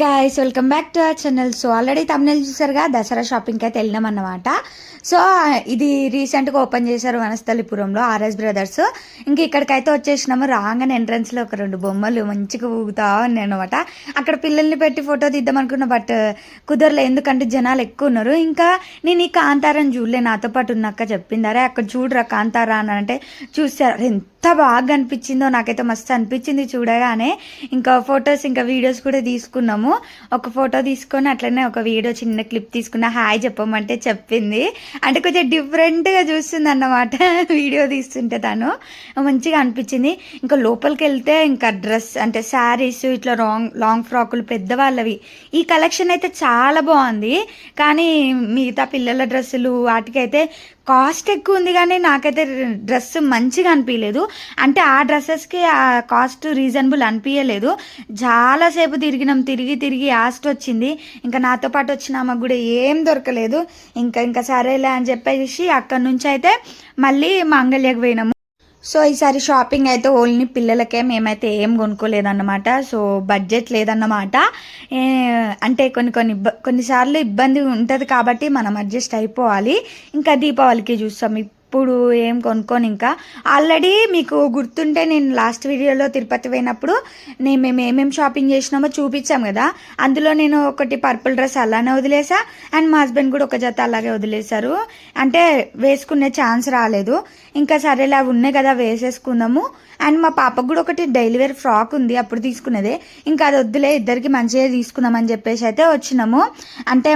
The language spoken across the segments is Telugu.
Guys welcome back to our channel so already Tamil చూసారుగా దసరా షాపింగ్కి అయితే వెళ్ళినాం అన్నమాట సో ఇది రీసెంట్గా ఓపెన్ చేశారు వనస్థలిపురంలో ఆర్ఎస్ బ్రదర్స్ ఇంక ఇక్కడికైతే వచ్చేసినాము రాగానే ఎంట్రన్స్లో ఒక రెండు బొమ్మలు మంచిగా ఊగుతా ఉన్నాయి అనమాట అక్కడ పిల్లల్ని పెట్టి ఫోటో తీద్దాం అనుకున్నా బట్ కుదరలే ఎందుకంటే జనాలు ఎక్కువ ఉన్నారు. ఇంకా నేను ఈ కాంతారాన్ని చూడలే నాతో పాటు ఉన్నాక చెప్పిందరే అక్కడ చూడరా కాంతారా అని అంటే చూసారు ఎంత బాగా అనిపించిందో నాకైతే మస్తు అనిపించింది చూడగానే. ఇంకా ఫొటోస్ ఇంకా వీడియోస్ కూడా తీసుకున్నాము. ఒక ఫోటో తీసుకొని అట్లనే ఒక వీడియో చిన్న క్లిప్ తీసుకున్న హాయ్ చెప్పమంటే చెప్పింది. అంటే కొంచెం డిఫరెంట్గా చూస్తుంది అన్నమాట వీడియో తీస్తుంటే తను. మంచిగా అనిపించింది. ఇంకా లోపలికి వెళ్తే ఇంకా డ్రెస్ అంటే శారీస్ ఇట్లా రాంగ్ లాంగ్ ఫ్రాకులు పెద్దవాళ్ళవి. ఈ కలెక్షన్ అయితే చాలా బాగుంది. కానీ మిగతా పిల్లల డ్రెస్సులు వాటికైతే కాస్ట్ ఎక్కువ ఉంది కానీ నాకైతే డ్రెస్ మంచిగా అనిపించలేదు అంటే ఆ డ్రెస్సెస్కి ఆ కాస్ట్ రీజనబుల్ అనిపించలేదు చాలాసేపు తిరిగినాం. తిరిగి తిరిగి ఆస్ట్ వచ్చింది. ఇంకా నాతో పాటు వచ్చిన ఆమెకు కూడా ఏం దొరకలేదు. ఇంకా ఇంకా సరేలే అని చెప్పేసి అక్కడి నుంచి అయితే మళ్ళీ మంగళ్యకు పోయినాము. సో ఈసారి షాపింగ్ అయితే ఓన్లీ పిల్లలకే మేమైతే ఏం కొనుక్కోలేదన్నమాట. సో బడ్జెట్ లేదన్నమాట. అంటే కొన్ని కొన్ని ఇబ్బ కొన్నిసార్లు ఇబ్బంది ఉంటుంది కాబట్టి మనం అడ్జస్ట్ అయిపోవాలి. ఇంకా దీపావళికి చూస్తాం. ఇప్పుడు ఏం కొనుక్కొని ఇంకా ఆల్రెడీ మీకు గుర్తుంటే నేను లాస్ట్ వీడియోలో తిరుపతి పోయినప్పుడు నేను మేము ఏమేమి షాపింగ్ చేసినామో చూపించాం కదా. అందులో నేను ఒకటి పర్పుల్ డ్రెస్ అలానే వదిలేసా అండ్ మా హస్బెండ్ కూడా ఒక జత అలాగే వదిలేశారు. అంటే వేసుకునే ఛాన్స్ రాలేదు. ఇంకా సరేలే అవి ఉన్నాయి కదా వేసేసుకుందాము. అండ్ మా పాపకు కూడా ఒకటి డైలీ వేర్ ఫ్రాక్ ఉంది అప్పుడు తీసుకునేదే ఇంకా అది వద్దులే ఇద్దరికి మంచిగా తీసుకుందామని చెప్పేసి అయితే వచ్చినాము. అంటే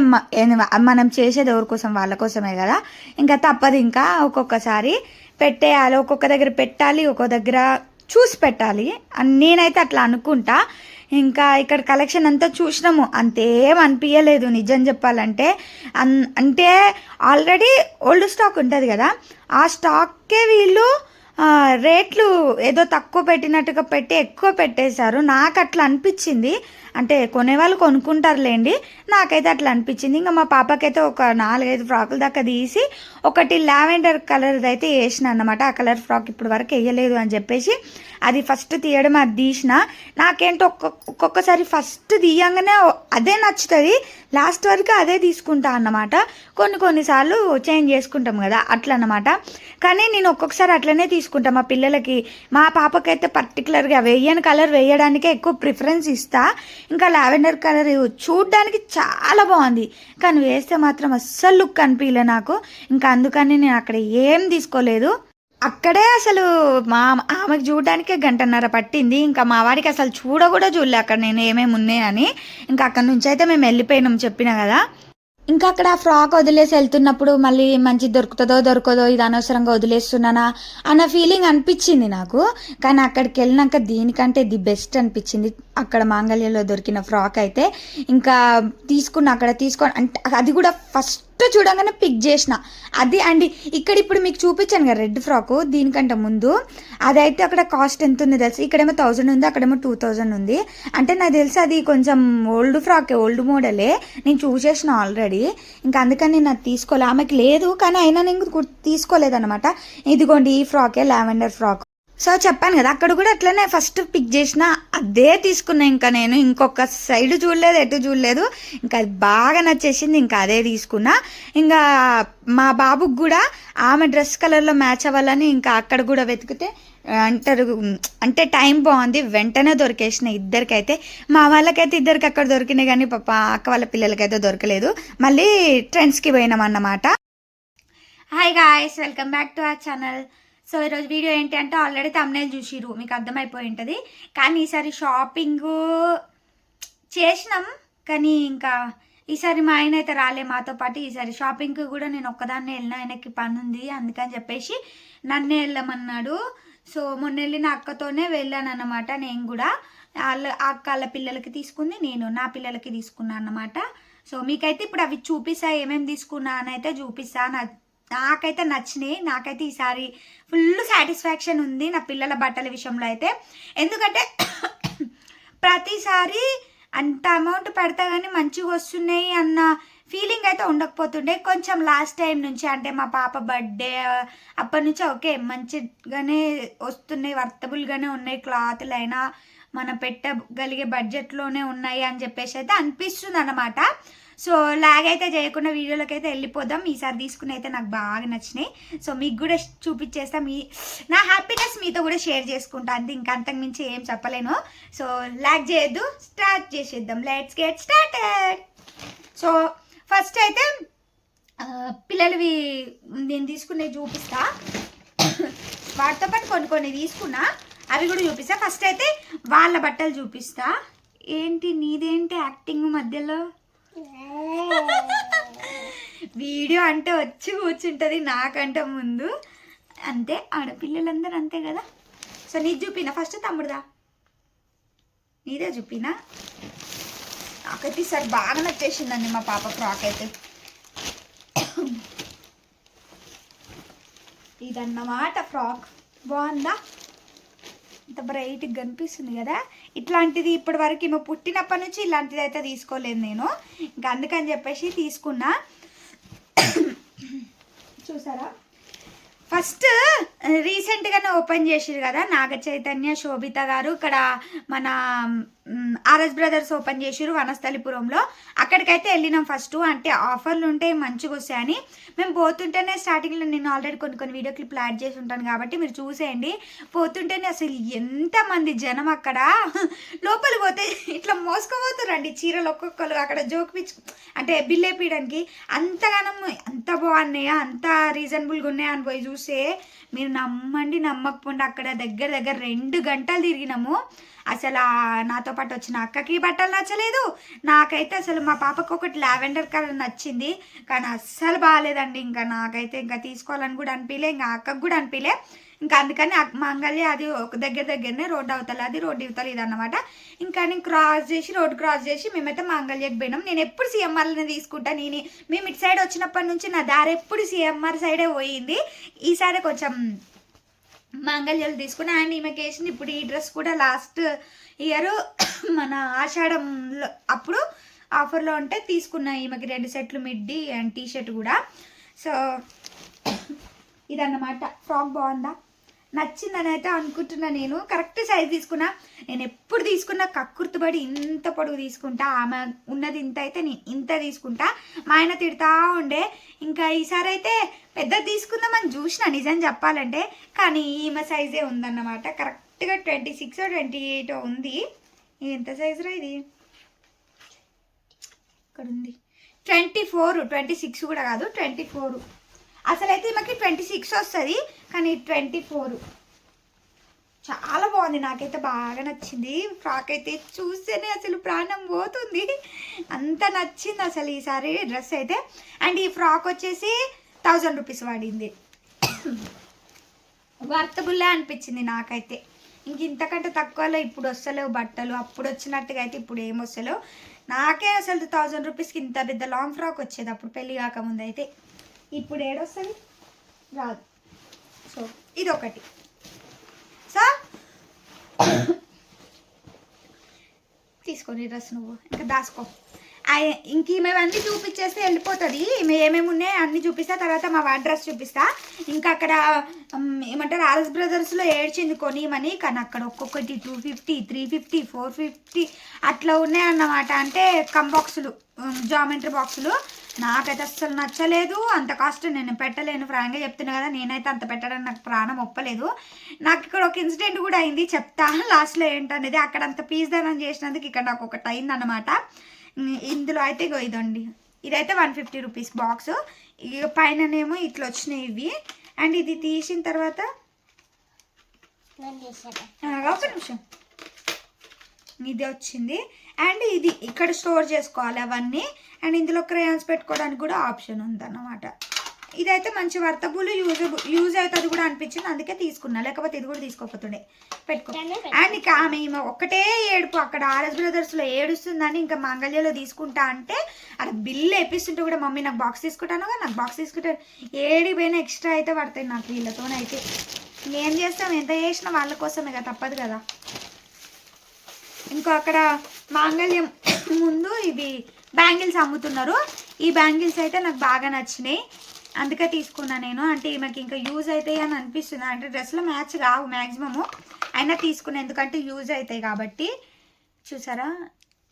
మనం చేసేది ఎవరి కోసం? వాళ్ళ కోసమే కదా. ఇంకా తప్పదు ఇంకా ఒక్కొక్కసారి పెట్టేయాలి ఒక్కొక్క దగ్గర పెట్టాలి ఒక్కొక్క దగ్గర చూసి పెట్టాలి. అని నేనైతే అట్లా అనుకుంటా. ఇంకా ఇక్కడ కలెక్షన్ అంతా చూసినాము. అంతేం అనిపించలేదు నిజం చెప్పాలంటే. అన్ అంటే ఆల్రెడీ ఓల్డ్ స్టాక్ ఉంటుంది కదా. ఆ స్టాక్కే వీళ్ళు రేట్లు ఏదో తక్కువ పెట్టినట్టుగా పెట్టి ఎక్కువ పెట్టేశారు. నాకు అట్లా అనిపించింది. అంటే కొనేవాళ్ళు కొనుక్కుంటారులేండి. నాకైతే అట్లా అనిపించింది. ఇంకా మా పాపకైతే ఒక నాలుగైదు ఫ్రాకుల దాకా తీసి ఒకటి లావెండర్ కలర్ది అయితే వేసిన అన్నమాట ఆ కలర్ ఫ్రాక్ ఇప్పుడు వరకు వేయలేదు అని చెప్పేసి అది ఫస్ట్ తీయడం అది తీసిన నాకేంటో ఒక్కొక్క ఒక్కొక్కసారి ఫస్ట్ తీయంగానే అదే నచ్చుతుంది. లాస్ట్ వరకు అదే తీసుకుంటా అన్నమాట. కొన్ని కొన్నిసార్లు చేంజ్ చేసుకుంటాం కదా అట్లా అన్నమాట కానీ నేను ఒక్కొక్కసారి అట్లనే తీసుకుంటా. మా పిల్లలకి మా పాపకైతే పర్టికులర్గా వేయని కలర్ వేయడానికే ఎక్కువ ప్రిఫరెన్స్ ఇస్తా. ఇంకా లావెండర్ కలర్ చూడ్డానికి చాలా బాగుంది. కానీ వేస్తే మాత్రం అస్సలు లుక్ అనిపించలే నాకు. ఇంకా అందుకని నేను అక్కడ ఏం తీసుకోలేదు. అక్కడే అసలు మా ఆమెకు చూడడానికే గంటన్నర పట్టింది. ఇంకా మా వాడికి అసలు చూడ కూడా చూడలే అక్కడ నేను ఏమేమి ఉన్నాయని ఇంకా అక్కడ నుంచి అయితే మేము వెళ్ళిపోయినాం చెప్పిన కదా. ఇంకా అక్కడ ఆ ఫ్రాక్ వదిలేసి వెళ్తున్నప్పుడు మళ్ళీ మంచి దొరుకుతుందో దొరకదో ఇది అనవసరంగా వదిలేస్తున్నానా అన్న ఫీలింగ్ అనిపించింది నాకు. కానీ అక్కడికి వెళ్ళినాక దీనికంటే ది బెస్ట్ అనిపించింది. అక్కడ మాంగళ్యంలో దొరికిన ఫ్రాక్ అయితే ఇంకా తీసుకున్న అక్కడ తీసుకొని అంటే అది కూడా ఫస్ట్ చూడంగానే పిక్ చేసిన. అది అండి ఇక్కడ ఇప్పుడు మీకు చూపించాను కదా రెడ్ ఫ్రాక్ దీనికంటే ముందు. అదైతే అక్కడ కాస్ట్ ఎంత ఉంది తెలుసు? ఇక్కడేమో థౌజండ్ ఉంది అక్కడేమో టూ థౌజండ్ ఉంది. అంటే నాకు తెలిసి అది కొంచెం ఓల్డ్ ఫ్రాకే ఓల్డ్ మోడలే నేను చూసేసిన ఆల్రెడీ ఇంకా అందుకని నేను అది తీసుకోలే. ఆమెకి లేదు కానీ అయినా నేను తీసుకోలేదన్నమాట. ఇదిగోండి ఈ ఫ్రాకే లావెండర్ ఫ్రాక్. సో చెప్పాను కదా అక్కడ కూడా అట్లనే ఫస్ట్ పిక్ చేసిన అదే తీసుకున్నా. ఇంకా నేను ఇంకొక సైడ్ చూడలేదు ఎటు చూడలేదు. ఇంకా అది బాగా నచ్చేసింది ఇంకా అదే తీసుకున్నా. ఇంకా మా బాబుకి కూడా ఆమె డ్రెస్ కలర్లో మ్యాచ్ అవ్వాలని ఇంకా అక్కడ కూడా వెతికితే అంటారు అంటే టైం బాగుంది. వెంటనే దొరికేసిన ఇద్దరికైతే మా వాళ్ళకైతే ఇద్దరికి అక్కడ దొరికినాయి కానీ పాప అక్క వాళ్ళ పిల్లలకైతే దొరకలేదు. మళ్ళీ ట్రెండ్స్కి పోయినాం అన్నమాట. Hi guys welcome back to our channel so ఈరోజు వీడియో ఏంటి అంటే ఆల్రెడీ తమ్నేల్ చూసిరు మీకు అర్థమైపోయి ఉంటుంది. కానీ ఈసారి షాపింగ్ చేసినాం. కానీ ఇంకా ఈసారి మా ఆయన అయితే రాలే మాతో పాటు. ఈసారి షాపింగ్కి కూడా నేను ఒక్కదాన్నే వెళ్ళిన. ఆయనకి పని ఉంది. అందుకని చెప్పేసి నన్నే వెళ్ళమన్నాడు. సో మొన్న వెళ్ళిన అక్కతోనే వెళ్ళాను అన్నమాట నేను కూడా. వాళ్ళ అక్క వాళ్ళ పిల్లలకి తీసుకుంది. నేను నా పిల్లలకి తీసుకున్నాను అన్నమాట. సో మీకైతే ఇప్పుడు అవి చూపిస్తా. ఏమేమి తీసుకున్నా అని అయితే చూపిస్తా. నాకైతే నచ్చినాయి. నాకైతే ఈసారి ఫుల్ సాటిస్ఫాక్షన్ ఉంది నా పిల్లల బట్టల విషయంలో అయితే. ఎందుకంటే ప్రతిసారి అంత అమౌంట్ పెడతా కానీ మంచిగా వస్తున్నాయి అన్న ఫీలింగ్ అయితే ఉండకపోతుండే. కొంచెం లాస్ట్ టైం నుంచి అంటే మా పాప బర్త్డే అప్పటి నుంచి ఓకే మంచిగానే వస్తున్నాయి వర్తబుల్గానే ఉన్నాయి క్లాత్లు అయినా మనం పెట్టగలిగే బడ్జెట్లోనే ఉన్నాయి అని చెప్పేసి అయితే అనిపిస్తుంది అన్నమాట సో లాగ్ అయితే చేయకుండా వీడియోలోకి అయితే వెళ్ళిపోదాం. ఈసారి తీసుకుని అయితే నాకు బాగా నచ్చినాయి. సో మీకు కూడా చూపించేస్తా మీ నా హ్యాపీనెస్ మీతో కూడా షేర్ చేసుకుంటా. అంతే ఇంకా అంతకు మించి ఏం చెప్పలేను. సో లాగ్ చేయొద్దు స్టార్ట్ చేసేద్దాం. Let's get started so first అయితే పిల్లలవి నేను తీసుకునేవి చూపిస్తా. వాటితో పాటు కొన్ని కొన్ని తీసుకున్నా. అవి కూడా చూపిస్తా. ఫస్ట్ అయితే వాళ్ళ బట్టలు చూపిస్తా. ఏంటి నీదేంటి యాక్టింగ్ మధ్యలో? వీడియో అంటే వచ్చి కూర్చుంటుంది నాకంటే ముందు. అంతే ఆడపిల్లలందరూ అంతే కదా? సో నీది చూపినా? ఫస్ట్ తమ్ముడుదా? నీదే చూపినా? నాకైతే ఈసారి బాగా నచ్చేసిందండి మా పాప ఫ్రాక్ అయితే. ఇదన్నమాట ఫ్రాక్. బాగుందా? ఇంత బ్రైట్గా కనిపిస్తుంది కదా? ఇట్లాంటిది ఇప్పటి వరకు ఈమె పుట్టినప్పటి నుంచి ఇలాంటిది అయితే తీసుకోలేదు నేను. ఇంకా అందుకని చెప్పేసి తీసుకున్నా. చూసారా? ఫస్ట్ రీసెంట్గానే ఓపెన్ చేసిరు కదా నాగ చైతన్య శోభిత గారు. ఇక్కడ మన ఆర్ఎస్ బ్రదర్స్ ఓపెన్ చేసిరు వనస్థలిపురంలో. అక్కడికైతే వెళ్ళినాం ఫస్ట్. అంటే ఆఫర్లు ఉంటే మంచిగా వస్తాయని. మేము పోతుంటేనే స్టార్టింగ్లో నేను ఆల్రెడీ కొన్ని కొన్ని వీడియో క్లిప్లు యాడ్ చేసి ఉంటాను కాబట్టి మీరు చూసేయండి. పోతుంటేనే అసలు ఎంతమంది జనం అక్కడ? లోపలి పోతే ఇట్లా మోసుకుపోతారండి చీరలు ఒక్కొక్కరు. అక్కడ జోక్ అంటే బిల్ వేపించడానికి అంతగానం అంత బాగున్నాయా? అంత రీజనబుల్గా ఉన్నాయా అని పోయి చూస్తే మీరు నమ్మండి నమ్మకపోండి అక్కడ దగ్గర దగ్గర రెండు గంటలు తిరిగినాము. అసలు నాతో పాటు వచ్చిన అక్కకి బట్టలు నచ్చలేదు. నాకైతే అసలు మా పాపకు ఒకటి లావెండర్ కలర్ నచ్చింది. కానీ అస్సలు బాగాలేదండి. ఇంకా నాకైతే ఇంకా తీసుకోవాలని కూడా అనిపించలే ఇంకా అక్కకు కూడా అనిపించలే ఇంకా అందుకని మంగళి అది ఒక దగ్గర దగ్గరనే రోడ్డు అవతల అది రోడ్డు ఇవతల ఇది అనమాట ఇంకా నేను క్రాస్ చేసి రోడ్ క్రాస్ చేసి మేమైతే మంగళ్యకి పోయినాం. నేను ఎప్పుడు సీఎంఆర్లోనే తీసుకుంటా నేను మేము ఇటు సైడ్ వచ్చినప్పటి నుంచి నా దారి ఎప్పుడు సీఎంఆర్ సైడే పోయింది. ఈసారి కొంచెం మంగళ్యాలు తీసుకుని అండ్ ఈమెకి వేసింది ఇప్పుడు ఈ డ్రెస్ కూడా లాస్ట్ ఇయర్ మన ఆషాఢంలో అప్పుడు ఆఫర్లో ఉంటే తీసుకున్నా ఈమెకి రెండు సెట్లు మిడ్డి అండ్ టీ షర్ట్ కూడా. సో ఇదన్నమాట. ఫ్రాక్ బాగుందా? నచ్చిందని అయితే అనుకుంటున్నా నేను. కరెక్ట్ సైజ్ తీసుకున్నా. నేను ఎప్పుడు తీసుకున్నా కక్కుర్తుబడి ఇంత పొడుగు తీసుకుంటా. ఆమె ఉన్నది ఇంత అయితే నేను ఇంత తీసుకుంటా. మా ఆయన తిడతా ఉండే. ఇంకా ఈసారి అయితే పెద్దది తీసుకుందామని చూసిన నిజం చెప్పాలంటే. కానీ ఈమె సైజే ఉందన్నమాట. కరెక్ట్గా ట్వంటీ సిక్స్ ట్వంటీ ఎయిట్ ఉంది. ఎంత సైజురా ఇది? ఇక్కడ ఉంది ట్వంటీ ఫోర్ ట్వంటీ సిక్స్ కూడా కాదు ట్వంటీ ఫోర్ అసలైతే ఈమెకి ట్వంటీ సిక్స్ వస్తుంది కానీ ట్వంటీ ఫోర్. చాలా బాగుంది నాకైతే బాగా నచ్చింది. ఫ్రాక్ అయితే చూస్తేనే అసలు ప్రాణం పోతుంది. అంత నచ్చింది అసలు ఈసారి డ్రెస్ అయితే. అండ్ ఈ ఫ్రాక్ వచ్చేసి థౌజండ్ రూపీస్ పడింది. వర్తబుల్లే అనిపించింది నాకైతే. ఇంక ఇంతకంటే తక్కువలో ఇప్పుడు వస్తలేవు బట్టలు. అప్పుడు వచ్చినట్టుగా అయితే ఇప్పుడు ఏం వస్తలేవు. నాకే అసలు థౌజండ్ రూపీస్కి ఇంత పెద్ద లాంగ్ ఫ్రాక్ వచ్చేది అప్పుడు పెళ్ళి కాకముందు అయితే ఇప్పుడు ఏడొస్తుంది? రాదు. సో ఇది ఒకటి సో తీసుకొని డ్రెస్ నువ్వు. ఇంకా దాసుకో ఆయ- ఇంక చూపించేస్తే వెళ్ళిపోతుంది. ఏమేమి ఉన్నాయి అన్నీ చూపిస్తా. తర్వాత మా వాడి డ్రెస్ చూపిస్తా. ఇంకా అక్కడ ఏమంటారు ఆర్ఎస్ బ్రదర్స్లో ఏడ్చింది కొనియమని కానీ అక్కడ ఒక్కొక్కటి two fifty three fifty four fifty అట్లా ఉన్నాయన్నమాట. అంటే కమ్ బాక్సులు జామెంట్రీ బాక్సులు. నాకైతే అస్సలు నచ్చలేదు. అంత కాస్ట్ నేను పెట్టలేను ఫ్రాంక్గా చెప్తున్నా కదా నేనైతే అంత పెట్టడానికి నాకు ప్రాణం ఒప్పలేదు. నాకు ఇక్కడ ఒక ఇన్సిడెంట్ కూడా అయింది చెప్తా లాస్ట్లో ఏంటనేది అక్కడ అంత పీస్ దానం చేసినందుకు ఇక్కడ నాకు ఒకటి అయిందన్నమాట. ఉమ్, ఇందులో అయితే ఇగో ఇదండి. ఇదైతే వన్ ఫిఫ్టీ రూపీస్ బాక్స్. ఇక పైననేమో ఇట్లా వచ్చినాయి ఇవి. అండ్ ఇది తీసిన తర్వాత ఒక నిమిషం. ఇది వచ్చింది. అండ్ ఇది ఇక్కడ స్టోర్ చేసుకోవాలి అవన్నీ. అండ్ ఇందులో క్రేయాన్స్ పెట్టుకోవడానికి కూడా ఆప్షన్ ఉందన్నమాట. ఇదైతే మంచి వర్తబుల్ యూజ్ యూజ్ అవుతుంది కూడా అనిపించింది. అందుకే తీసుకున్నా. లేకపోతే ఇది కూడా తీసుకోకపోతుండే. పెట్టుకో. అండ్ ఇక ఆమె ఒక్కటే ఏడుపు. అక్కడ ఆర్ఎస్ బ్రదర్స్లో ఏడుస్తుందని ఇంకా మంగళ్యలో తీసుకుంటా అంటే అక్కడ బిల్ వేపిస్తుంటే కూడా మమ్మీ నాకు బాక్స్ తీసుకుంటాను కదా నాకు బాక్స్ తీసుకుంటాను ఏడి పోయినా ఎక్స్ట్రా అయితే పడతాయి నాకు వీళ్ళతోనైతే. ఏం చేస్తాం. ఎంత చేసినా వాళ్ళ కోసమే కదా తప్పదు కదా. ఇంకో అక్కడ మాంగళ్యం ముందు ఇవి బ్యాంగిల్స్ అమ్ముతున్నారు. ఈ బ్యాంగిల్స్ అయితే నాకు బాగా నచ్చినాయి. అందుకే తీసుకున్నా నేను. అంటే ఈమెకి ఇంకా యూజ్ అవుతాయి అని అనిపిస్తుంది. అంటే డ్రెస్లో మ్యాచ్ కావు మ్యాక్సిమము అయినా తీసుకున్నా. ఎందుకంటే యూజ్ అవుతాయి కాబట్టి. చూసారా?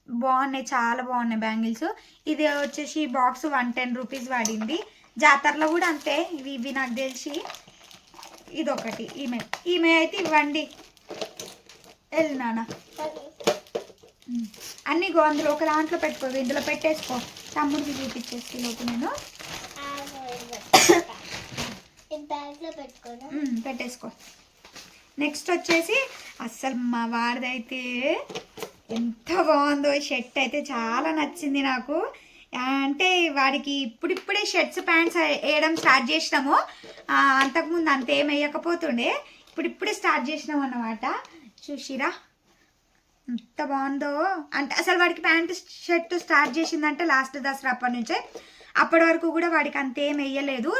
బాగున్నాయి. చాలా బాగున్నాయి బ్యాంగిల్స్. ఇది వచ్చేసి బాక్స్ వన్ టెన్ రూపీస్ పడింది. జాతరలో కూడా అంతే. ఇవి ఇవి నాకు తెలిసి ఇదొకటి. ఈమె ఈమె అయితే ఇవ్వండి. వెళ్ళినానా అన్నీ గో అందులో ఒక దాంట్లో పెట్టుకో ఇందులో పెట్టేసుకో. తమ్ముడికి చూపించేసి లోపు నేను. పెట్టేసుకో. నెక్స్ట్ వచ్చేసి అస్సలు మా వారిదైతే ఎంత బాగుందో షర్ట్ అయితే చాలా నచ్చింది నాకు. అంటే వాడికి ఇప్పుడిప్పుడే షర్ట్స్ ప్యాంట్స్ వేయడం స్టార్ట్ చేసినాము. అంతకుముందు అంత ఏం వేయకపోతుండే. ఇప్పుడిప్పుడే స్టార్ట్ చేసినాం అన్నమాట చూసిరా. ఎంత బాగుందో. అంటే అసలు వాడికి ప్యాంట్ షర్ట్ స్టార్ట్ చేసిందంటే లాస్ట్ దసరా అప్పటి నుంచే. అప్పటి వరకు కూడా వాడికి అంతేం వేయలేదు.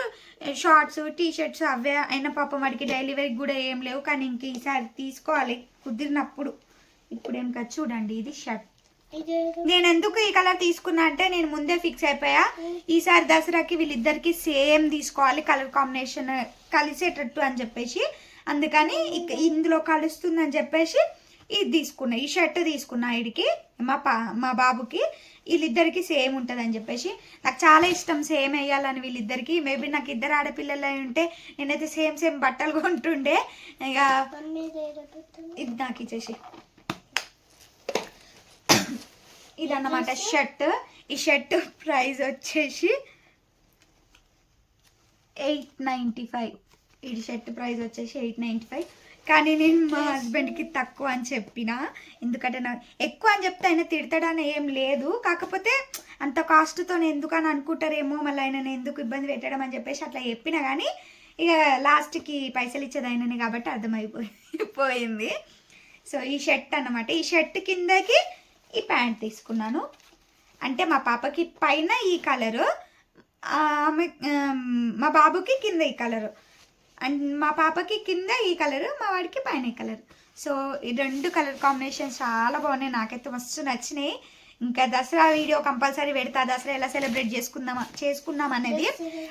షార్ట్స్ టీ షర్ట్స్ అవే అయిన పాపం వాడికి డైలీ వేర్ కూడా ఏం లేవు. కానీ ఇంక ఈసారి తీసుకోవాలి. కుదిరినప్పుడు. ఇప్పుడు ఏం కదా. చూడండి ఇది షర్ట్. నేను ఎందుకు ఈ కలర్ తీసుకున్నా అంటే నేను ముందే ఫిక్స్ అయిపోయా. ఈసారి దసరాకి వీళ్ళిద్దరికి సేమ్ తీసుకోవాలి కలర్ కాంబినేషన్ కలిసేటట్టు అని చెప్పేసి. అందుకని ఇక ఇందులో కలుస్తుందని చెప్పేసి ఇది తీసుకున్నా ఈ షర్ట్ తీసుకున్నా వీడికి మా పా మా బాబుకి. వీళ్ళిద్దరికి సేమ్ ఉంటుంది అని చెప్పేసి. నాకు చాలా ఇష్టం సేమ్ వేయాలని వీళ్ళిద్దరికి. మేబీ నాకు ఇద్దరు ఆడపిల్లలు అయి ఉంటే నేనైతే సేమ్ సేమ్ బట్టలు కొంటుండే. ఇక ఇది నాకు ఇచ్చేసి. ఇదన్నమాట షర్ట్. ఈ షర్ట్ ప్రైస్ వచ్చేసి ఎయిట్ నైంటీ ఫైవ్. ఈ షర్ట్ ప్రైస్ వచ్చేసి ఎయిట్ నైంటీ ఫైవ్. కానీ నేను మా హస్బెండ్కి తక్కువ అని చెప్పిన. ఎందుకంటే నా ఎక్కువ అని చెప్తే ఆయన తిడతాడని ఏం లేదు. కాకపోతే అంత కాస్ట్తో ఎందుకని అనుకుంటారేమో మళ్ళీ ఆయన ఎందుకు ఇబ్బంది పెట్టడం అని చెప్పేసి అట్లా చెప్పిన కానీ ఇక లాస్ట్కి పైసలు ఇచ్చేది ఆయనని కాబట్టి అర్థమైపోయి పోయింది సో ఈ షర్ట్ అన్నమాట. ఈ షర్ట్ కిందకి ఈ ప్యాంట్ తీసుకున్నాను. అంటే మా పాపకి పైన ఈ కలరు ఆమ్, మా బాబుకి కింద ఈ కలరు. అండ్ మా పాపకి కింద ఈ కలరు మా వాడికి పైన ఈ కలర్. సో ఈ రెండు కలర్ కాంబినేషన్స్ చాలా బాగున్నాయి. నాకైతే మస్తు నచ్చినాయి. ఇంకా దసరా వీడియో కంపల్సరీ పెడతా. దసరా ఎలా సెలబ్రేట్ చేసుకుందామా చేసుకున్నాం అనేది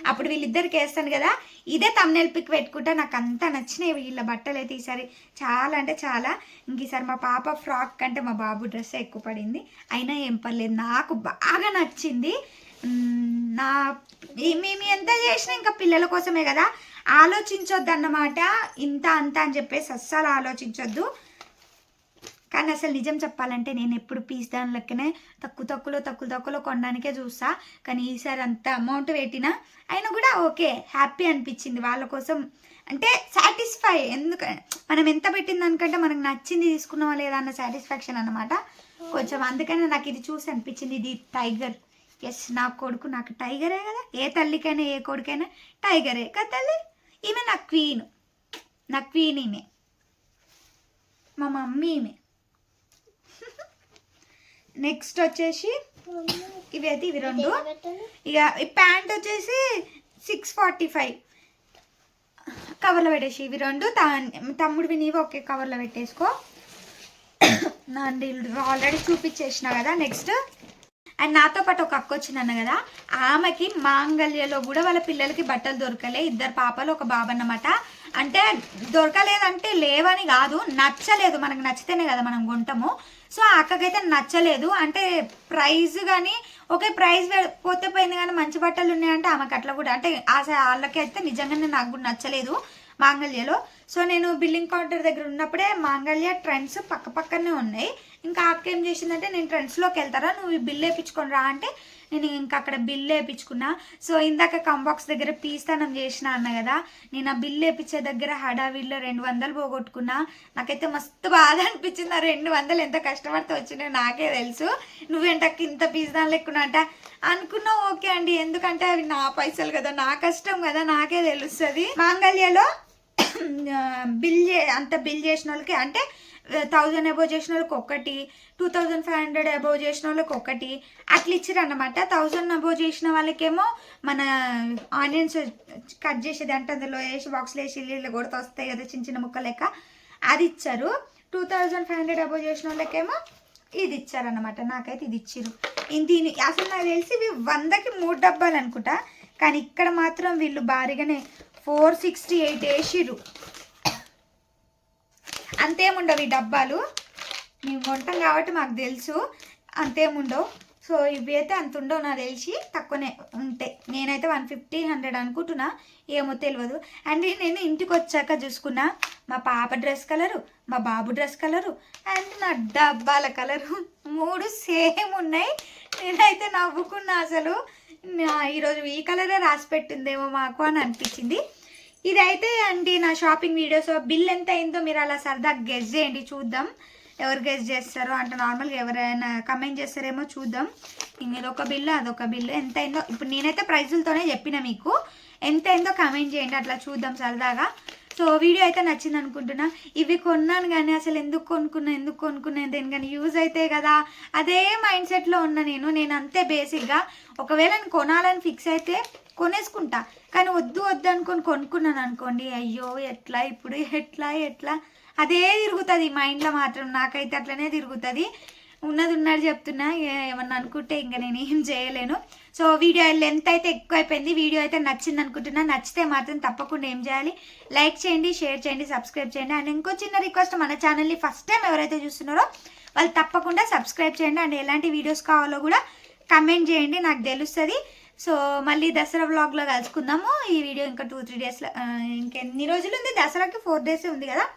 అప్పుడు వీళ్ళిద్దరికి వేస్తాను కదా. ఇదే తమ్నెల్ పిక్ పెట్టుకుంటా నాకు అంతా నచ్చినాయి వీళ్ళ బట్టలు అయితే ఈసారి. చాలా అంటే చాలా. ఇంక ఈసారి మా పాప ఫ్రాక్ కంటే మా బాబు డ్రెస్ ఎక్కువ పడింది. అయినా ఏం పర్లేదు. నాకు బాగా నచ్చింది. నా మేము ఎంత చేసినా ఇంకా పిల్లల కోసమే కదా. ఆలోచించొద్దు అన్నమాట ఇంత అంత అని చెప్పేసి అస్సలు ఆలోచించొద్దు. కానీ అసలు నిజం చెప్పాలంటే నేను ఎప్పుడు పీస్ దాని లెక్కనే తక్కువ తక్కువలో తక్కువ తక్కువలో కొనడానికే చూస్తా. కానీ ఈసారి అంత అమౌంట్ పెట్టినా అయినా కూడా ఓకే హ్యాపీ అనిపించింది వాళ్ళ కోసం. అంటే సాటిస్ఫై ఎందుకు మనం ఎంత పెట్టింది దానికంటే మనకు నచ్చింది తీసుకున్నామా లేదా అన్న సాటిస్ఫాక్షన్ అన్నమాట. కొంచెం అందుకనే నాకు ఇది చూసి అనిపించింది ఇది టైగర్. ఎస్ నా కొడుకు నాకు టైగరే కదా. ఏ తల్లికైనా ఏ కొడుకైనా టైగరే కదా తల్లి? ఈమె నా క్వీన్. నా క్వీన్ ఈమె. మా మమ్మీ ఈమె. నెక్స్ట్ వచ్చేసి ఇవి అయితే ఇవి రెండు. ఇక ఈ ప్యాంట్ వచ్చేసి సిక్స్ ఫార్టీ ఫైవ్. కవర్లో పెట్టేసి ఇవి రెండు. తమ్ముడు తమ్ముడివి ఒకే కవర్లో పెట్టేసుకో. నా ఆల్రెడీ చూపించేసిన కదా నెక్స్ట్. అండ్ నాతో పాటు ఒక అక్క వచ్చిందన్న కదా ఆమెకి మాంగళ్యలో కూడా వాళ్ళ పిల్లలకి బట్టలు దొరకలే ఇద్దరు పాపలు ఒక బాబు అన్నమాట. అంటే దొరకలేదంటే లేవని కాదు నచ్చలేదు మనకు నచ్చితేనే కదా మనం కొంటాము. సో ఆ అక్కకైతే నచ్చలేదు అంటే ప్రైజ్ కానీ ఓకే ప్రైజ్ పోతే పోయింది కానీ మంచి బట్టలు ఉన్నాయంటే ఆమెకు అట్లా కూడా అంటే ఆ స- వాళ్ళకి అయితే నిజంగానే నాకు కూడా నచ్చలేదు మాంగళ్యలో. సో నేను బిల్లింగ్ కౌంటర్ దగ్గర ఉన్నప్పుడే మాంగళ్య ట్రెండ్స్ పక్క పక్కనే ఉన్నాయి. ఇంకా అక్క ఏం చేసిందంటే నేను ట్రెండ్స్లోకి వెళ్తారా? నువ్వు ఈ బిల్ వేయించుకొని రా. అంటే నేను ఇంకా అక్కడ బిల్ వేయించుకున్నా సో ఇందాక కంబాక్స్ దగ్గర పీస్తానం చేసిన అన్న కదా నేను ఆ బిల్ వేయించే దగ్గర హడావిడిలో రెండు వందలు పోగొట్టుకున్నా. నాకైతే మస్తు బాధ అనిపించింది. ఆ రెండు వందలు ఎంత కష్టపడితే వచ్చినాయో నాకే తెలుసు. నువ్వేంటక్క ఇంత పీస్తాను లెక్కున్నా అంట. అనుకున్నావు ఓకే అండి. ఎందుకంటే అవి నా పైసలు కదా నా కష్టం కదా నాకే తెలుస్తుంది. మాంగళ్యలో బిల్ చే అంత బిల్ చేసిన వాళ్ళకి అంటే థౌజండ్ అబోవ్ చేసిన వాళ్ళకి ఒకటి two thousand five hundred above చేసిన వాళ్ళకి ఒకటి అట్లా ఇచ్చారు అనమాట థౌజండ్ అబోవ్ చేసిన వాళ్ళకేమో మన ఆనియన్స్ కట్ చేసేది అంటే అందులో వేసి బాక్స్లో వేసి ఇల్లు కొడుతూ వస్తాయి కదా చిన్న చిన్న ముక్క లెక్క. అది ఇచ్చారు. Two thousand five hundred above చేసిన వాళ్ళకేమో ఇది ఇచ్చారన్నమాట. నాకైతే ఇది ఇచ్చారు దీని అసలు నాకు తెలిసి ఇవి వందకి మూడు డబ్బాలు అనుకుంటా కానీ ఇక్కడ మాత్రం వీళ్ళు భారీగానే ఫోర్ సిక్స్టీ ఎయిట్ వేసిర్రు. అంతేముండవు ఈ డబ్బాలు. మేము కొంటాం కాబట్టి మాకు తెలుసు. అంతేముండవు. సో ఇవి అయితే అంత ఉండవు నాకు తెలిసి. తక్కువనే ఉంటాయి. నేనైతే వన్ ఫిఫ్టీ హండ్రెడ్ అనుకుంటున్నా. ఏమో తెలియదు అండ్ నేను ఇంటికి వచ్చాక చూసుకున్నా. మా పాప డ్రెస్ కలరు మా బాబు డ్రెస్ కలరు అండ్ నా డబ్బాల కలరు మూడు సేమ్ ఉన్నాయి. నేనైతే నవ్వుకున్నా అసలు. ఈరోజు ఈ కలరే రాసి పెట్టిందేమో మాకు అని అనిపించింది. ఇదైతే అండి నా షాపింగ్ వీడియోస్ బిల్ ఎంత అయిందో మీరు అలా సరదాగా గెస్ చేయండి చూద్దాం. ఎవరు గెస్ చేస్తారో అంటే నార్మల్గా ఎవరైనా కమెంట్ చేస్తారేమో చూద్దాం. ఇదొక బిల్లు అదొక బిల్లు ఎంత అయిందో ఇప్పుడు నేనైతే ప్రైజులతోనే చెప్పిన మీకు. ఎంత అయిందో కమెంట్ చేయండి అట్లా చూద్దాం సరదాగా. సో వీడియో అయితే నచ్చింది అనుకుంటున్నా. ఇవి కొన్నాను కానీ అసలు ఎందుకు కొనుక్కున్నా ఎందుకు కొనుక్కున్నా దేనికని యూజ్ అయితే కదా. అదే మైండ్ సెట్లో ఉన్నా నేను నేను అంతే బేసిక్గా ఒకవేళ నేను కొనాలని ఫిక్స్ అయితే కొనేసుకుంటా. కానీ వద్దు వద్దు అనుకొని కొనుక్కున్నాను అనుకోండి అయ్యో ఎట్లా ఇప్పుడు ఎట్లా ఎట్లా? అదే తిరుగుతుంది మైండ్లో మాత్రం. నాకైతే అట్లనే తిరుగుతుంది. ఉన్నది ఉన్నది చెప్తున్నా. ఏమన్నా అనుకుంటే ఇంకా నేను ఏం చేయలేను. సో వీడియో లెంత్ అయితే ఎక్కువ అయిపోయింది వీడియో అయితే నచ్చింది అనుకుంటున్నా నచ్చితే మాత్రం తప్పకుండా ఏం చేయాలి? లైక్ చేయండి షేర్ చేయండి సబ్స్క్రైబ్ చేయండి. అండ్ ఇంకో చిన్న రిక్వెస్ట్ మన ఛానల్ని ఫస్ట్ టైం ఎవరైతే చూస్తున్నారో వాళ్ళు తప్పకుండా సబ్స్క్రైబ్ చేయండి. అండ్ ఎలాంటి వీడియోస్ కావాలో కూడా కమెంట్ చేయండి నాకు తెలుస్తుంది. సో మళ్ళీ దసరా వ్లాగ్లో కలుసుకుందాము. ఈ వీడియో ఇంకా టూ త్రీ డేస్లో ఇంకెన్ని రోజులు ఉంది? దసరాకి ఫోర్ డేస్ ఉంది కదా?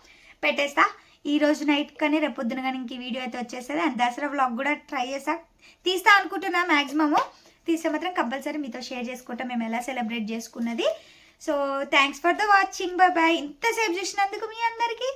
పెట్టేస్తా. ఈ రోజు నైట్ కానీ రేపు పొద్దున కానీ ఇంక ఈ వీడియో అయితే వచ్చేస్తుంది. అండ్ దసరా వ్లాగ్ కూడా ట్రై చేస్తా. తీస్తా అనుకుంటున్నా మ్యాక్సిమము తీస్తే మాత్రం కంపల్సరీ మీతో షేర్ చేసుకుంటాం. మేము ఎలా సెలబ్రేట్ చేసుకున్నది. So thanks for the watching bye bye ఇంతసేపు చూసినందుకు మీ అందరికీ